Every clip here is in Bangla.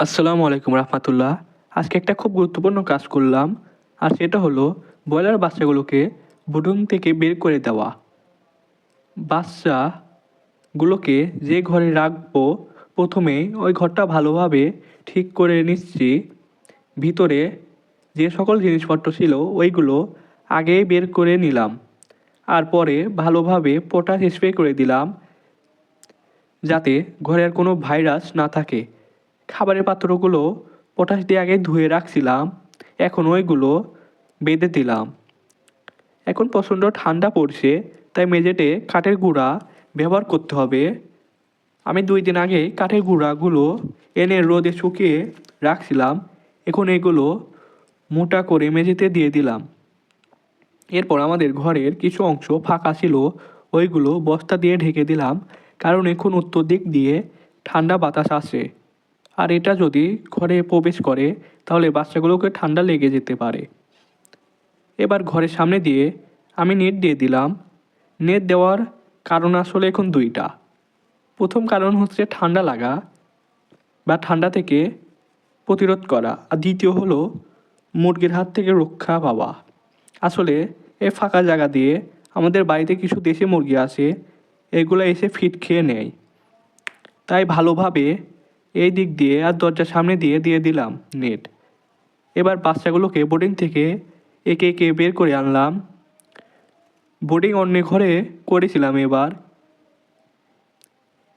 আসসালামু আলাইকুম রহমতুল্লাহ। আজকে একটা খুব গুরুত্বপূর্ণ কাজ করলাম, আর সেটা হলো ব্রয়লার বাচ্চাগুলোকে বুডুন থেকে বের করে দেওয়া। বাচ্চাগুলোকে যে ঘরে রাখব প্রথমেই ওই ঘরটা ভালোভাবে ঠিক করে নিচ্ছি। ভিতরে যে সকল জিনিসপত্র ছিল, ওইগুলো আগেই বের করে নিলাম। আর পরে ভালোভাবে পটাশ স্প্রে করে দিলাম, যাতে ঘরের কোনো ভাইরাস না থাকে। খাবারের পাত্রগুলো পটাশ দিয়ে আগে ধুয়ে রাখছিলাম এখন ওইগুলো বেঁধে দিলাম। এখন প্রচণ্ড ঠান্ডা পড়ছে, তাই মেঝেতে কাঠের গুঁড়া ব্যবহার করতে হবে। আমি দুই দিন আগে কাঠের গুঁড়াগুলো এনে রোদে শুকিয়ে রাখছিলাম, এখন এগুলো মোটা করে মেঝেতে দিয়ে দিলাম। এরপর আমাদের ঘরের কিছু অংশ ফাঁকা ছিল, ওইগুলো বস্তা দিয়ে ঢেকে দিলাম, কারণ এখন উত্তর দিক দিয়ে ঠান্ডা বাতাস আসে আর এটা যদি ঘরে প্রবেশ করে, তাহলে বাচ্চাগুলোকে ঠান্ডা লেগে যেতে পারে। এবার ঘরের সামনে দিয়ে আমি নেট দিয়ে দিলাম। নেট দেওয়ার কারণ আসলে এখন দুইটা। প্রথম কারণ হচ্ছে ঠান্ডা লাগা বা ঠান্ডা থেকে প্রতিরোধ করা। আর দ্বিতীয় হলো মুরগির হাত থেকে রক্ষা পাওয়া। আসলে এ ফাঁকা জায়গা দিয়ে আমাদের বাড়িতে কিছু দেশি মুরগি আছে, এগুলো এসে ফিট খেয়ে নেয়। তাই ভালোভাবে এই দিক দিয়ে আর দরজার সামনে দিয়ে দিয়ে দিলাম নেট। এবার বাচ্চাগুলোকে বোর্ডিং থেকে একে একে বের করে আনলাম। বোর্ডিং অন্য ঘরে করেছিলাম এবার।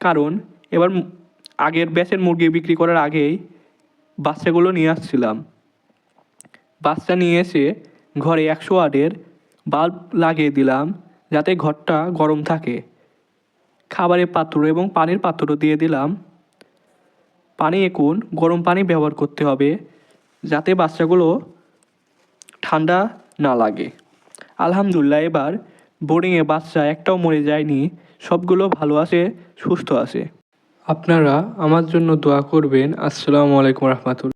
কারণ এবার আগের ব্যাচের মুরগি বিক্রি করার আগেই বাচ্চাগুলো নিয়ে আসছিলাম। বাচ্চা নিয়ে এসে ঘরে একশো ওয়াটের বাল্ব লাগিয়ে দিলাম যাতে ঘরটা গরম থাকে। খাবারের পাত্র এবং পানির পাত্র দিয়ে দিলাম। পানি এখন গরম পানি ব্যবহার করতে হবে যাতে বাচ্চাগুলো ঠান্ডা না লাগে। আলহামদুলিল্লাহ, এবার বোর্ডিংয়ে বাচ্চা একটাও মরে যায়নি, সবগুলো ভালো আছে, সুস্থ আছে। আপনারা আমার জন্য দোয়া করবেন। আসসালামু আলাইকুম রহমতুল্লাহ।